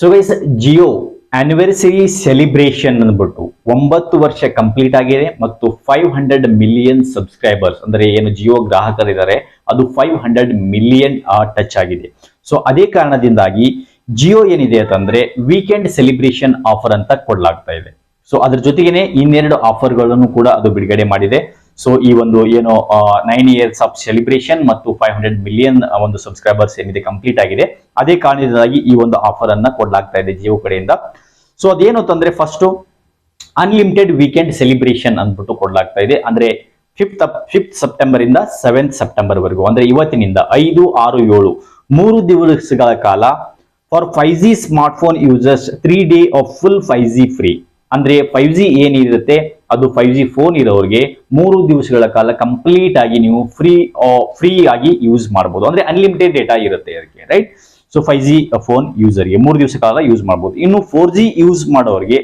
So guys Jio anniversary celebration ಅಂದ್ಬಿಟ್ಟು ಒಂಬತ್ತು ವರ್ಷ ಕಂಪ್ಲೀಟ್ ಆಗಿದೆ ಮತ್ತು ಫೈವ್ ಹಂಡ್ರೆಡ್ ಮಿಲಿಯನ್ ಸಬ್ಸ್ಕ್ರೈಬರ್ಸ್ ಅಂದ್ರೆ ಏನು ಜಿಯೋ ಗ್ರಾಹಕರಿದ್ದಾರೆ, ಅದು ಫೈವ್ ಹಂಡ್ರೆಡ್ ಮಿಲಿಯನ್ ಟಚ್ ಆಗಿದೆ. ಸೊ ಅದೇ ಕಾರಣದಿಂದಾಗಿ ಜಿಯೋ ಏನಿದೆ ಅಂತಂದ್ರೆ ವೀಕೆಂಡ್ ಸೆಲಿಬ್ರೇಷನ್ ಆಫರ್ ಅಂತ ಕೊಡಲಾಗ್ತಾ ಇದೆ. ಸೊ ಅದ್ರ ಜೊತೆಗೇನೆ ಇನ್ನೆರಡು ಆಫರ್ಗಳನ್ನು ಕೂಡ ಅದು ಬಿಡುಗಡೆ ಮಾಡಿದೆ. ಸೊ ಈ ಒಂದು ಏನು ನೈನ್ ಇಯರ್ಸ್ ಆಫ್ ಸೆಲಿಬ್ರೇಷನ್ ಮತ್ತು ಫೈವ್ ಹಂಡ್ರೆಡ್ ಮಿಲಿಯನ್ ಒಂದು ಸಬ್ಸ್ಕ್ರೈಬರ್ಸ್ ಏನಿದೆ ಕಂಪ್ಲೀಟ್ ಆಗಿದೆ. ಅದೇ ಕಾರಣದಿಂದಾಗಿ ಈ ಒಂದು ಆಫರ್ ಅನ್ನ ಕೊಡಲಾಗ್ತಾ ಇದೆ ಜಿಯೋ ಕಡೆಯಿಂದ. ಸೊ ಅದೇನು ಅಂತಂದ್ರೆ ಫಸ್ಟ್ ಅನ್ಲಿಮಿಟೆಡ್ ವೀಕೆಂಡ್ ಸೆಲಿಬ್ರೇಷನ್ ಅಂದ್ಬಿಟ್ಟು ಕೊಡಲಾಗ್ತಾ ಇದೆ. ಅಂದ್ರೆ ಫಿಫ್ತ್ ಫಿಫ್ತ್ ಸೆಪ್ಟೆಂಬರ್ ಇಂದ ಸೆವೆಂತ್ ಸೆಪ್ಟೆಂಬರ್ ವರೆಗೂ ಅಂದ್ರೆ ಇವತ್ತಿನಿಂದ ಐದು, ಆರು, ಏಳು, ಮೂರು ದಿವಸಗಳ ಕಾಲ for five G smartphone users three day of full five G free ಅಂದ್ರೆ ಫೈವ್ ಜಿ ಏನಿರುತ್ತೆ ಅದು ಫೈವ್ ಜಿ ಫೋನ್ ಇರೋರಿಗೆ ಮೂರು ದಿವಸಗಳ ಕಾಲ ಕಂಪ್ಲೀಟ್ ಆಗಿ ನೀವು ಫ್ರೀ ಫ್ರೀ ಆಗಿ ಯೂಸ್ ಮಾಡಬಹುದು ಅಂದ್ರೆ ಅನ್ಲಿಮಿಟೆಡ್ ಡೇಟಾ ಇರುತ್ತೆ ಅದಕ್ಕೆ right so five G phone ಯೂಸರ್ಗೆ ಮೂರು ದಿವಸ ಕಾಲ ಯೂಸ್ ಮಾಡಬಹುದು ಇನ್ನು ಫೋರ್ ಜಿ ಯೂಸ್ ಮಾಡೋರಿಗೆ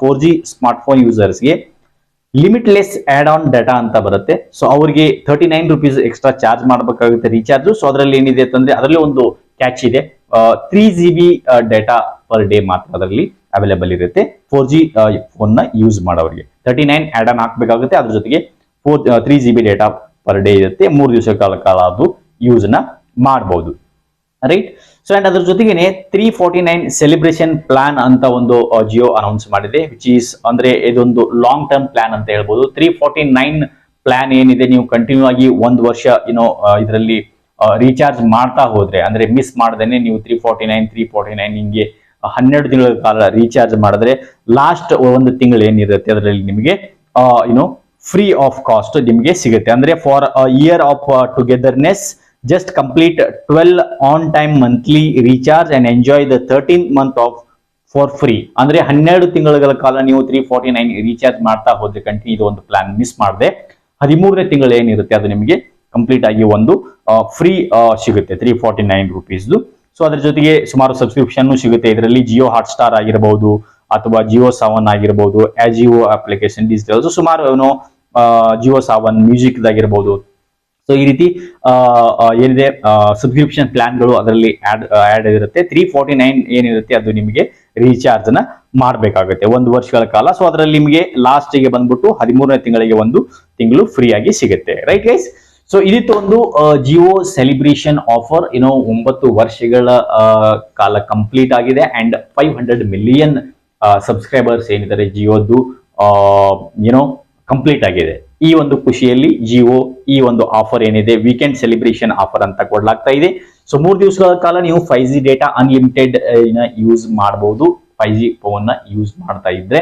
ಫೋರ್ ಜಿ ಸ್ಮಾರ್ಟ್ ಫೋನ್ ಯೂಸರ್ಸ್ಗೆ ಲಿಮಿಟ್ಲೆಸ್ ಆಡ್ ಆನ್ ಡಾಟಾ ಅಂತ ಬರುತ್ತೆ. ಸೊ ಅವರಿಗೆ thirty nine rupees extra charge ಮಾಡಬೇಕಾಗುತ್ತೆ ರೀಚಾರ್ಜ್ ಸೊ ಅದರಲ್ಲಿ ಏನಿದೆ ಅಂತಂದ್ರೆ, ಅದರಲ್ಲಿ ಒಂದು ಕ್ಯಾಚ್ ಇದೆ. Three G B data per day ಮಾತ್ರ ಅದರಲ್ಲಿ ಅವೈಲೇಬಲ್ ಇರುತ್ತೆ. ಫೋರ್ ಜಿ ಫೋನ್ನ ಯೂಸ್ ಮಾಡೋರಿಗೆ. ತರ್ಟಿ ನೈನ್ ಆಡ್ ಆನ್ ಹಾಕ್ಬೇಕಾಗುತ್ತೆ. ಅದ್ರ ಜೊತೆಗೆ four three G B data per day ಇರುತ್ತೆ. ಮೂರು ದಿವಸ ಕಾಲ ಕಾಲ ಅದು ಯೂಸ್ನ ಮಾಡಬಹುದು ರೈಟ್ ಸೊ ಅಂಡ್ ಅದ್ರ ಜೊತೆಗೇನೆ three forty nine celebration plan ಅಂತ ಒಂದು ಜಿಯೋ ಅನೌನ್ಸ್ ಮಾಡಿದೆ ವಿಚ್ ಈಸ್ ಅಂದ್ರೆ ಇದೊಂದು ಲಾಂಗ್ ಟರ್ಮ್ ಪ್ಲಾನ್ ಅಂತ ಹೇಳ್ಬೋದು. ತ್ರೀ ಫೋರ್ಟಿ ನೈನ್ ಪ್ಲಾನ್ ಏನಿದೆ, ನೀವು ಕಂಟಿನ್ಯೂ ಆಗಿ ಒಂದು ವರ್ಷ ಏನೋ ಇದರಲ್ಲಿ ರೀಚಾರ್ಜ್ ಮಾಡ್ತಾ ಹೋದ್ರೆ, ಅಂದ್ರೆ ಮಿಸ್ ಮಾಡ್ದೇನೆ ನೀವು three forty nine three forty nine ಹಿಂಗೆ ಹನ್ನೆರಡು ತಿಂಗಳ ಕಾಲ ರೀಚಾರ್ಜ್ ಮಾಡಿದ್ರೆ ಲಾಸ್ಟ್ ಒಂದು ತಿಂಗಳು ಏನಿರುತ್ತೆ ಅದರಲ್ಲಿ ನಿಮಗೆ ಏನು ಫ್ರೀ ಆಫ್ ಕಾಸ್ಟ್ ನಿಮಗೆ ಸಿಗುತ್ತೆ. ಅಂದ್ರೆ for year of togetherness just complete twelve on time monthly recharge and enjoy the thirteen month of for free ಅಂದ್ರೆ ಹನ್ನೆರಡು ತಿಂಗಳ ಕಾಲ ನೀವು ತ್ರೀ ಫಾರ್ಟಿ ನೈನ್ ರೀಚಾರ್ಜ್ ಮಾಡ್ತಾ ಹೋದ್ರೆ ಕಂಟಿನ್ಯೂ ಇದು ಒಂದು ಪ್ಲಾನ್ ಮಿಸ್ ಮಾಡದೆ. ಹದಿಮೂರನೇ ತಿಂಗಳು ಏನಿರುತ್ತೆ ಅದು ನಿಮಗೆ ಕಂಪ್ಲೀಟ್ ಆಗಿ ಒಂದು ಫ್ರೀ ಸಿಗುತ್ತೆ ತ್ರೀ ಫಾರ್ಟಿ ನೈನ್ ರುಪೀಸ್ದು ಸೊ ಅದ್ರ ಜೊತೆಗೆ ಸುಮಾರು ಸಬ್ಸ್ಕ್ರಿಪ್ಷನ್ ಸಿಗುತ್ತೆ. ಇದರಲ್ಲಿ ಜಿಯೋ ಹಾಟ್ ಸ್ಟಾರ್ ಆಗಿರಬಹುದು ಅಥವಾ ಜಿಯೋ ಸೆವೆನ್ ಆಗಿರಬಹುದು ಜಿಯೋ ಅಪ್ಲಿಕೇಶನ್ ಡಿಜಿಟಲ್ ಸುಮಾರು ಏನೋ ಜಿಯೋ ಸೆವೆನ್ ಮ್ಯೂಸಿಕ್ ಆಗಿರಬಹುದು ಸೊ ಈ ರೀತಿ ಏನಿದೆ ಸಬ್ಸ್ಕ್ರಿಪ್ಷನ್ ಪ್ಲಾನ್ಗಳು ಅದರಲ್ಲಿ ಆಡ್ ಆಡ್ ಇರುತ್ತೆ. ತ್ರೀ ಫೋರ್ಟಿ ನೈನ್ ಏನಿರುತ್ತೆ, ಅದು ನಿಮಗೆ ರೀಚಾರ್ಜ್ ಅನ್ನ ಮಾಡಬೇಕಾಗುತ್ತೆ ಒಂದು ವರ್ಷಗಳ ಕಾಲ. ಸೊ ಅದರಲ್ಲಿ ನಿಮಗೆ ಲಾಸ್ಟ್ಗೆ ಬಂದ್ಬಿಟ್ಟು ಹದಿಮೂರನೇ ತಿಂಗಳಿಗೆ ಒಂದು ತಿಂಗಳು ಫ್ರೀ ಆಗಿ ಸಿಗುತ್ತೆ. ರೈಟ್ ಗೈಸ್ ಸೊ ಇದಿತ್ತು ಒಂದು ಜಿಯೋ ಸೆಲಿಬ್ರೇಷನ್ ಆಫರ್ ಏನೋ ಒಂಬತ್ತು ವರ್ಷಗಳ ಕಾಲ ಕಂಪ್ಲೀಟ್ ಆಗಿದೆ. And five hundred million subscribers ಏನಿದ್ದಾರೆ ಜಿಯೋದು ಏನೋ ಕಂಪ್ಲೀಟ್ ಆಗಿದೆ. ಈ ಒಂದು ಖುಷಿಯಲ್ಲಿ ಜಿಯೋ ಈ ಒಂದು ಆಫರ್ ಏನಿದೆ ವೀಕೆಂಡ್ ಸೆಲಿಬ್ರೇಷನ್ ಆಫರ್ ಅಂತ ಕೊಡ್ಲಾಗ್ತಾ ಇದೆ. ಸೊ ಮೂರು ದಿವಸಗಳ ಕಾಲ ನೀವು five G data unlimited use ಮಾಡಬಹುದು ಫೈವ್ ಜಿ ಫೋನ್ ಯೂಸ್ ಮಾಡ್ತಾ ಇದ್ರೆ.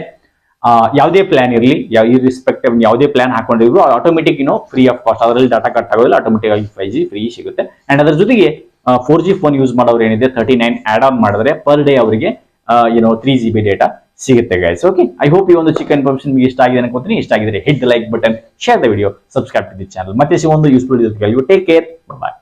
ಯಾವುದೇ ಪ್ಲಾನ್ ಇರಲಿ, ಯಾವ ಇರ್ರಿಸ್ಪೆಕ್ಟಿವ್ ಯಾವುದೇ ಪ್ಲಾನ್ ಹಾಕೊಂಡಿದ್ರು ಆಟೋಮೆಟಿಕ್ ಏನೋ ಫ್ರೀ ಆಫ್ ಕಾಸ್ಟ್ ಅದರಲ್ಲಿ ಡಾಟಾ ಕಟ್ ಆಗೋದಿಲ್ಲ ಆಟೋಮೆಟಿಕ್ ಆಗಿ ಫೈವ್ ಜಿ ಫ್ರೀ ಸಿಗುತ್ತೆ. ಅಂಡ್ ಅದರ ಜೊತೆಗೆ ಫೋರ್ ಜಿ ಫೋನ್ ಯೂಸ್ ಮಾಡೋರು ಏನಿದೆ ತರ್ಟಿ ನೈನ್ ಆಡ್ ಆನ್ ಮಾಡಿದ್ರೆ ಪರ್ ಡೇ ಅವರಿಗೆ ಏನೋ ತ್ರೀ ಜಿ ಬಿ ಡೇಟಾ ಸಿಗುತ್ತೆ ಗೈಸ್ ಓಕೆ ಐ ಹೋಪ್ ಈ ಒಂದು ಚಿಕ್ಕ ಇನ್ಫಾರ್ಮೇಷನ್ ನಿಮಗೆ ಇಷ್ಟ ಆಗಿದೆ ಅನ್ಕೋತೀನಿ. ಇಷ್ಟ ಆಗಿದ್ರೆ hit the like button share the video subscribe to the channel ಮತ್ತೆ ಒಂದು ಯೂಸ್ಫುಲ್ ಟೇಕ್ ಕೇರ್ ಬಾಯ್